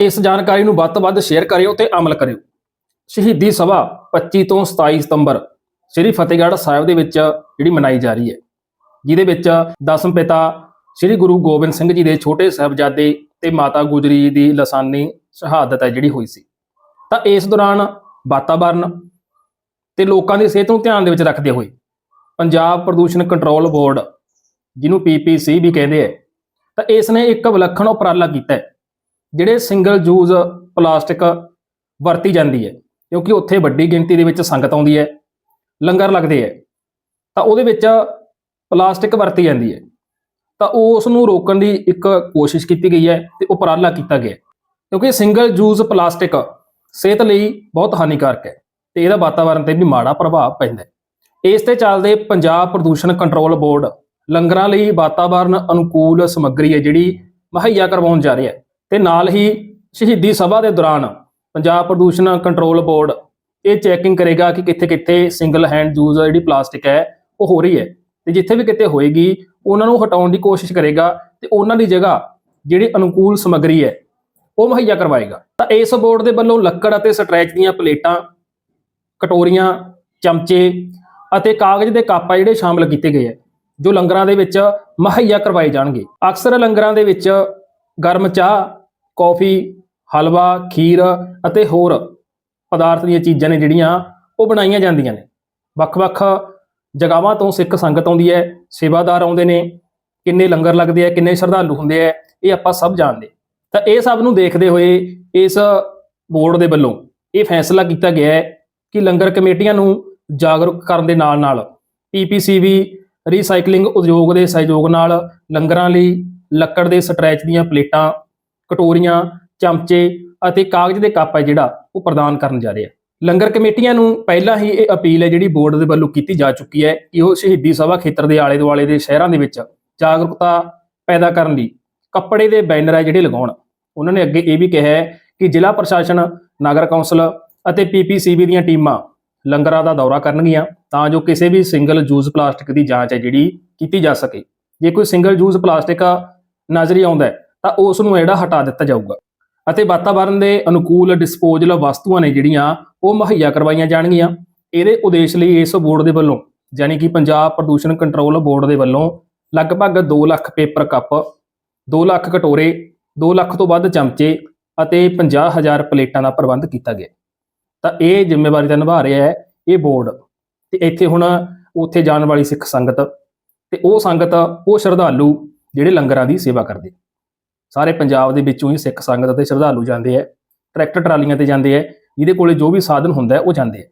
ਇਸ ਜਾਣਕਾਰੀ ਨੂੰ ਵੱਧ ਤੋਂ ਵੱਧ ਸ਼ੇਅਰ ਕਰਿਓ ਤੇ ਅਮਲ ਕਰਿਓ। ਸ਼ਹੀਦੀ ਸਭਾ 25 ਤੋਂ 27 ਸਤੰਬਰ, ਸ੍ਰੀ ਫਤਿਹਗੜ੍ਹ ਸਾਹਿਬ ਦੇ ਵਿੱਚ ਜਿਹੜੀ ਮਨਾਈ ਜਾ ਰਹੀ ਹੈ। ਜਿਹਦੇ ਵਿੱਚ ਦਸਮ ਪਿਤਾ ਸ੍ਰੀ ਗੁਰੂ ਗੋਬਿੰਦ ਸਿੰਘ ਜੀ ਦੇ ਛੋਟੇ ਸਾਹਿਬਜ਼ਾਦੇ ਤੇ ਮਾਤਾ ਗੁਜਰੀ ਦੀ ਲਸਾਨੀ ਸ਼ਹਾਦਤ ਹੈ ਜਿਹੜੀ ਹੋਈ ਸੀ। ਤਾਂ ਇਸ ਦੌਰਾਨ ਵਾਤਾਵਰਣ ਤੇ ਲੋਕਾਂ ਦੀ ਸਿਹਤ ਨੂੰ ਧਿਆਨ ਦੇ ਵਿੱਚ ਰੱਖਦੇ ਹੋਏ ਪੰਜਾਬ ਪ੍ਰਦੂਸ਼ਣ ਕੰਟਰੋਲ ਬੋਰਡ ਜਿਹਨੂੰ ਪੀਪੀਸੀ ਵੀ ਕਹਿੰਦੇ ਆ ਤਾਂ ਇਸ ਨੇ ਇੱਕ ਵਿਲੱਖਣ ਉਪਰਾਲਾ ਕੀਤਾ ਹੈ। ਜਿਹੜੇ ਸਿੰਗਲ ਯੂਜ਼ ਪਲਾਸਟਿਕ ਵਰਤੀ ਜਾਂਦੀ ਹੈ, ਕਿਉਂਕਿ ਉੱਥੇ ਵੱਡੀ ਗਿਣਤੀ ਦੇ ਵਿੱਚ ਸੰਗਤ ਆਉਂਦੀ ਹੈ, ਲੰਗਰ ਲੱਗਦੇ ਹੈ, ਤਾਂ ਉਹਦੇ ਵਿੱਚ ਪਲਾਸਟਿਕ ਵਰਤੀ ਜਾਂਦੀ ਹੈ। ਤਾਂ ਉਸ ਨੂੰ ਰੋਕਣ ਦੀ ਇੱਕ ਕੋਸ਼ਿਸ਼ ਕੀਤੀ ਗਈ ਹੈ ਤੇ ਉਪਰਾਲਾ ਕੀਤਾ ਗਿਆ ਕਿਉਂਕਿ ਸਿੰਗਲ ਯੂਜ਼ ਪਲਾਸਟਿਕ ਸਿਹਤ ਲਈ ਬਹੁਤ ਹਾਨੀਕਾਰਕ ਹੈ ਤੇ ਇਹਦਾ ਵਾਤਾਵਰਣ ਤੇ ਵੀ ਮਾੜਾ ਪ੍ਰਭਾਵ ਪੈਂਦਾ ਹੈ। ਇਸ ਤੇ ਚੱਲਦੇ ਪੰਜਾਬ ਪ੍ਰਦੂਸ਼ਣ ਕੰਟਰੋਲ ਬੋਰਡ ਲੰਗਰਾਂ ਲਈ ਵਾਤਾਵਰਣ ਅਨੁਕੂਲ ਸਮੱਗਰੀ ਹੈ ਜਿਹੜੀ ਮੁਹੱਈਆ ਕਰਵਾਉਣ ਜਾ ਰਿਹਾ ਹੈ। ਤੇ ਨਾਲ ਹੀ ਸ਼ਹੀਦੀ ਸਭਾ ਦੇ ਦੌਰਾਨ ਪੰਜਾਬ ਪ੍ਰਦੂਸ਼ਣ ਕੰਟਰੋਲ ਬੋਰਡ ਇਹ ਚੈਕਿੰਗ ਕਰੇਗਾ ਕਿ ਕਿੱਥੇ-ਕਿੱਥੇ ਸਿੰਗਲ ਹੈਂਡ ਯੂਜ਼ ਜਿਹੜੀ ਪਲਾਸਟਿਕ ਹੈ, ਉਹ ਹੋ ਰਹੀ ਹੈ। ਤੇ ਜਿੱਥੇ ਵੀ ਕਿਤੇ ਹੋਏਗੀ, ਉਹਨਾਂ ਨੂੰ ਹਟਾਉਣ ਦੀ ਕੋਸ਼ਿਸ਼ ਕਰੇਗਾ ਤੇ ਉਹਨਾਂ ਦੀ ਜਗ੍ਹਾ ਜਿਹੜੀ ਅਨੁਕੂਲ ਸਮੱਗਰੀ ਹੈ, ਉਹ ਮੁਹੱਈਆ ਕਰਵਾਏਗਾ। ਤਾਂ ਇਸ ਬੋਰਡ ਦੇ ਵੱਲੋਂ ਲੱਕੜ ਅਤੇ ਸਟ੍ਰੈਚ ਦੀਆਂ ਪਲੇਟਾਂ, ਕਟੋਰੀਆਂ, ਚਮਚੇ ਅਤੇ ਕਾਗਜ਼ ਦੇ ਕੱਪ ਆ ਜਿਹੜੇ ਸ਼ਾਮਲ ਕੀਤੇ ਗਏ ਆ ਜੋ ਲੰਗਰਾਂ ਦੇ ਵਿੱਚ ਮੁਹੱਈਆ ਕਰਵਾਏ ਜਾਣਗੇ। ਅਕਸਰ ਲੰਗਰਾਂ ਦੇ ਵਿੱਚ ਗਰਮ ਚਾਹ ਕੌਫੀ, ਹਲਵਾ, ਖੀਰ ਅਤੇ ਹੋਰ ਪਦਾਰਥ ਦੀਆਂ ਚੀਜ਼ਾਂ ਨੇ ਜਿਹੜੀਆਂ ਉਹ ਬਣਾਈਆਂ ਜਾਂਦੀਆਂ ਨੇ। ਵੱਖ-ਵੱਖ ਜਗ੍ਹਾਵਾਂ ਤੋਂ ਸਿੱਖ ਸੰਗਤ ਆਉਂਦੀ ਹੈ, ਸੇਵਾਦਾਰ ਆਉਂਦੇ ਨੇ, ਕਿੰਨੇ ਲੰਗਰ ਲੱਗਦੇ ਆ, ਕਿੰਨੇ ਸ਼ਰਧਾਲੂ ਹੁੰਦੇ ਆ, ਇਹ ਆਪਾਂ ਸਭ ਜਾਣਦੇ। ਤਾਂ ਇਹ ਸਭ ਨੂੰ ਦੇਖਦੇ ਹੋਏ ਇਸ ਬੋਰਡ ਦੇ ਵੱਲੋਂ ਇਹ ਫੈਸਲਾ ਕੀਤਾ ਗਿਆ ਹੈ ਕਿ ਲੰਗਰ ਕਮੇਟੀਆਂ ਨੂੰ ਜਾਗਰੂਕ ਕਰਨ ਦੇ ਨਾਲ-ਨਾਲ ਪੀਪੀਸੀ ਵੀ, ਰੀਸਾਈਕਲਿੰਗ ਉਦਯੋਗ ਦੇ ਸਹਿਯੋਗ ਨਾਲ ਲੰਗਰਾਂ ਲਈ ਲੱਕੜ ਦੇ ਸਟ੍ਰੈਚ ਦੀਆਂ ਪਲੇਟਾਂ ਕਟੋਰੀਆਂ ਚਮਚੇ ਅਤੇ ਕਾਗਜ਼ ਦੇ ਕੱਪ ਹੈ ਜਿਹੜਾ ਉਹ ਪ੍ਰਦਾਨ ਕਰਨ ਜਾ ਰਿਹਾ ਹੈ ਲੰਗਰ ਕਮੇਟੀਆਂ ਨੂੰ ਪਹਿਲਾਂ ਹੀ ਇਹ ਅਪੀਲ ਹੈ ਜਿਹੜੀ ਬੋਰਡ ਦੇ ਵੱਲੋਂ ਕੀਤੀ ਜਾ ਚੁੱਕੀ ਹੈ ਕਿ ਉਹ ਸ਼ਹੀਦੀ ਸਭਾ ਖੇਤਰ ਦੇ ਆਲੇ ਦੁਆਲੇ ਦੇ ਸ਼ਹਿਰਾਂ ਦੇ ਵਿੱਚ ਜਾਗਰੂਕਤਾ ਪੈਦਾ ਕਰਨ ਲਈ ਕੱਪੜੇ ਦੇ ਬੈਨਰ ਹੈ ਜਿਹੜੇ ਲਗਾਉਣ। ਉਹਨਾਂ ਨੇ ਅੱਗੇ ਇਹ ਵੀ ਕਿਹਾ ਹੈ ਕਿ ਜ਼ਿਲ੍ਹਾ ਪ੍ਰਸ਼ਾਸਨ ਨਗਰ ਕੌਂਸਲ ਅਤੇ ਪੀਪੀਸੀਬੀ ਦੀਆਂ ਟੀਮਾਂ ਲੰਗਰਾਂ ਦਾ ਦੌਰਾ ਕਰਨਗੀਆਂ ਤਾਂ ਜੋ ਕਿਸੇ ਵੀ ਸਿੰਗਲ ਯੂਜ਼ ਪਲਾਸਟਿਕ ਦੀ ਜਾਂਚ ਹੈ ਜਿਹੜੀ ਕੀਤੀ ਜਾ ਸਕੇ। ਜੇ ਕੋਈ ਸਿੰਗਲ ਯੂਜ਼ ਪਲਾਸਟਿਕ ਨਜ਼ਰੀ ਆਉਂਦਾ ਹੈ, ਤਾਂ ਉਸ ਨੂੰ ਜਿਹੜਾ ਹਟਾ ਦਿੱਤਾ ਜਾਊਗਾ। ਅਤੇ ਵਾਤਾਵਰਣ ਦੇ ਅਨੁਕੂਲ ਡਿਸਪੋਜ਼ਲ ਵਸਤੂਆਂ ਨੇ ਜਿਹੜੀਆਂ, ਉਹ ਮੁਹੱਈਆ ਕਰਵਾਈਆਂ ਜਾਣਗੀਆਂ। ਇਹਦੇ ਉਦੇਸ਼ ਲਈ ਇਸ ਬੋਰਡ ਦੇ ਵੱਲੋਂ, ਯਾਨੀ ਕਿ ਪੰਜਾਬ ਪ੍ਰਦੂਸ਼ਣ ਕੰਟਰੋਲ ਬੋਰਡ ਦੇ ਵੱਲੋਂ ਲਗਭਗ 2 ਲੱਖ ਪੇਪਰ ਕੱਪ 2 ਲੱਖ ਕਟੋਰੇ 2 ਲੱਖ ਤੋਂ ਵੱਧ ਚਮਚੇ ਅਤੇ 50000 ਪਲੇਟਾਂ ਦਾ ਪ੍ਰਬੰਧ ਕੀਤਾ ਗਿਆ। ਤਾਂ ਇਹ ਜ਼ਿੰਮੇਵਾਰੀ ਤਾਂ ਨਿਭਾ ਰਿਹਾ ਹੈ ਇਹ ਬੋਰਡ। ਤੇ ਇੱਥੇ ਹੁਣ ਉੱਥੇ ਜਾਣ ਵਾਲੀ ਸਿੱਖ ਸੰਗਤ, ਤੇ ਉਹ ਸੰਗਤ, ਉਹ ਸ਼ਰਧਾਲੂ ਜਿਹੜੇ ਲੰਗਰਾਂ ਦੀ ਸੇਵਾ ਕਰਦੇ। ਸਾਰੇ ਪੰਜਾਬ ਦੇ ਵਿੱਚੋਂ ਹੀ ਸਿੱਖ ਸੰਗਤ ਅਤੇ ਸ਼ਰਧਾਲੂ ਜਾਂਦੇ ਆ, ਟਰੈਕਟਰ ਟਰਾਲੀਆਂ ਤੇ ਜਾਂਦੇ ਆ, ਜਿਹਦੇ ਕੋਲੇ ਜੋ ਵੀ ਸਾਧਨ ਹੁੰਦਾ ਉਹ ਜਾਂਦੇ ਆ।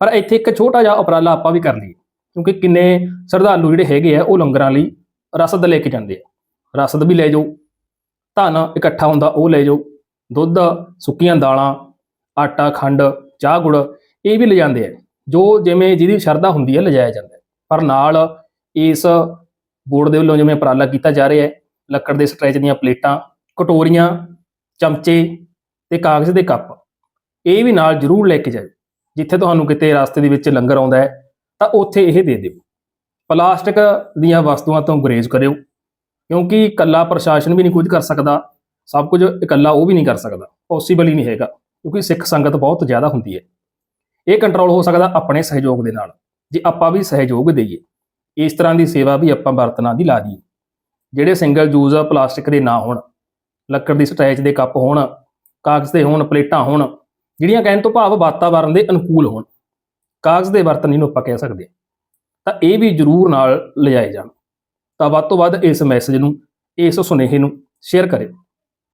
ਪਰ ਇੱਥੇ ਇੱਕ ਛੋਟਾ ਜਿਹਾ ਉਪਰਾਲਾ ਆਪਾਂ ਵੀ ਕਰ ਲਈਏ, ਕਿਉਂਕਿ ਕਿੰਨੇ ਸ਼ਰਧਾਲੂ ਜਿਹੜੇ ਹੈਗੇ ਆ, ਉਹ ਲੰਗਰਾਂ ਲਈ ਰਸਦ ਲੈ ਕੇ ਜਾਂਦੇ ਆ। ਰਸਦ ਵੀ ਲੈ ਜਾਓ, ਧਨ ਇਕੱਠਾ ਹੁੰਦਾ ਉਹ ਲੈ ਜਾਓ, ਦੁੱਧ, ਸੁੱਕੀਆਂ ਦਾਲਾਂ, ਆਟਾ, ਖੰਡ, ਚਾਹ ਗੁੜ, ਇਹ ਵੀ ਲਿਜਾਂਦੇ ਆ। ਜੋ ਜਿਵੇਂ ਜਿਹਦੀ ਸ਼ਰਧਾ ਹੁੰਦੀ ਹੈ ਲਿਜਾਇਆ ਜਾਂਦਾ ਪਰ ਨਾਲ ਇਸ ਬੋਰਡ ਦੇ ਵੱਲੋਂ ਜਿਵੇਂ ਉਪਰਾਲਾ ਕੀਤਾ ਜਾ ਰਿਹਾ ਹੈ ਲੱਕੜ ਦੇ ਸਟ੍ਰੈਚ ਦੀਆਂ ਪਲੇਟਾਂ, ਕਟੋਰੀਆਂ, ਚਮਚੇ ਤੇ ਕਾਗਜ਼ ਦੇ ਕੱਪ। ਇਹ ਵੀ ਨਾਲ ਜ਼ਰੂਰ ਲੈ ਕੇ ਜਾਓ ਜਿੱਥੇ ਤੁਹਾਨੂੰ ਕਿਤੇ ਰਸਤੇ ਦੇ ਵਿੱਚ ਲੰਗਰ ਆਉਂਦਾ ਹੈ, ਤਾਂ ਉੱਥੇ ਇਹ ਦੇ ਦਿਓ। ਪਲਾਸਟਿਕ ਦੀਆਂ ਵਸਤੂਆਂ ਤੋਂ ਗੁਰੇਜ਼ ਕਰਿਓ, ਕਿਉਂਕਿ ਇਕੱਲਾ ਪ੍ਰਸ਼ਾਸਨ ਵੀ ਨਹੀਂ ਕੁਝ ਕਰ ਸਕਦਾ। ਸਭ ਕੁਝ ਇਕੱਲਾ ਉਹ ਵੀ ਨਹੀਂ ਕਰ ਸਕਦਾ। ਪੋਸੀਬਲ ਹੀ ਨਹੀਂ ਹੈਗਾ, ਕਿਉਂਕਿ ਸਿੱਖ ਸੰਗਤ ਬਹੁਤ ਜ਼ਿਆਦਾ ਹੁੰਦੀ ਹੈ। ਇਹ ਕੰਟਰੋਲ ਹੋ ਸਕਦਾ ਆਪਣੇ ਸਹਿਯੋਗ ਦੇ ਨਾਲ। ਜੇ ਆਪਾਂ ਵੀ ਸਹਿਯੋਗ ਦੇਈਏ, ਇਸ ਤਰ੍ਹਾਂ ਦੀ ਸੇਵਾ ਵੀ ਆਪਾਂ ਵਰਤਣਾ ਦੀ ਲਾ ਦਈਏ। ਜਿਹੜੇ ਸਿੰਗਲ ਯੂਜ਼ ਪਲਾਸਟਿਕ ਦੇ ਨਾ ਹੋਣ, ਲੱਕੜ ਦੀ ਸਟ੍ਰੈਚ ਦੇ ਕੱਪ ਹੋਣ, ਕਾਗਜ਼ ਦੇ ਹੋਣ, ਪਲੇਟਾਂ ਹੋਣ, ਜਿਹੜੀਆਂ ਕਹਿਣ ਤੋਂ ਭਾਵ ਵਾਤਾਵਰਣ ਦੇ ਅਨੁਕੂਲ ਹੋਣ, ਕਾਗਜ਼ ਦੇ ਬਰਤਨ ਇਹਨੂੰ ਆਪਾਂ ਕਹਿ ਸਕਦੇ ਹਾਂ। ਤਾਂ ਇਹ ਵੀ ਜ਼ਰੂਰ ਨਾਲ ਲਿਜਾਏ ਜਾਣ ਤਾਂ ਵੱਧ ਤੋਂ ਵੱਧ ਇਸ ਮੈਸੇਜ ਨੂੰ, ਇਸ ਸੁਨੇਹੇ ਨੂੰ ਸ਼ੇਅਰ ਕਰਿਓ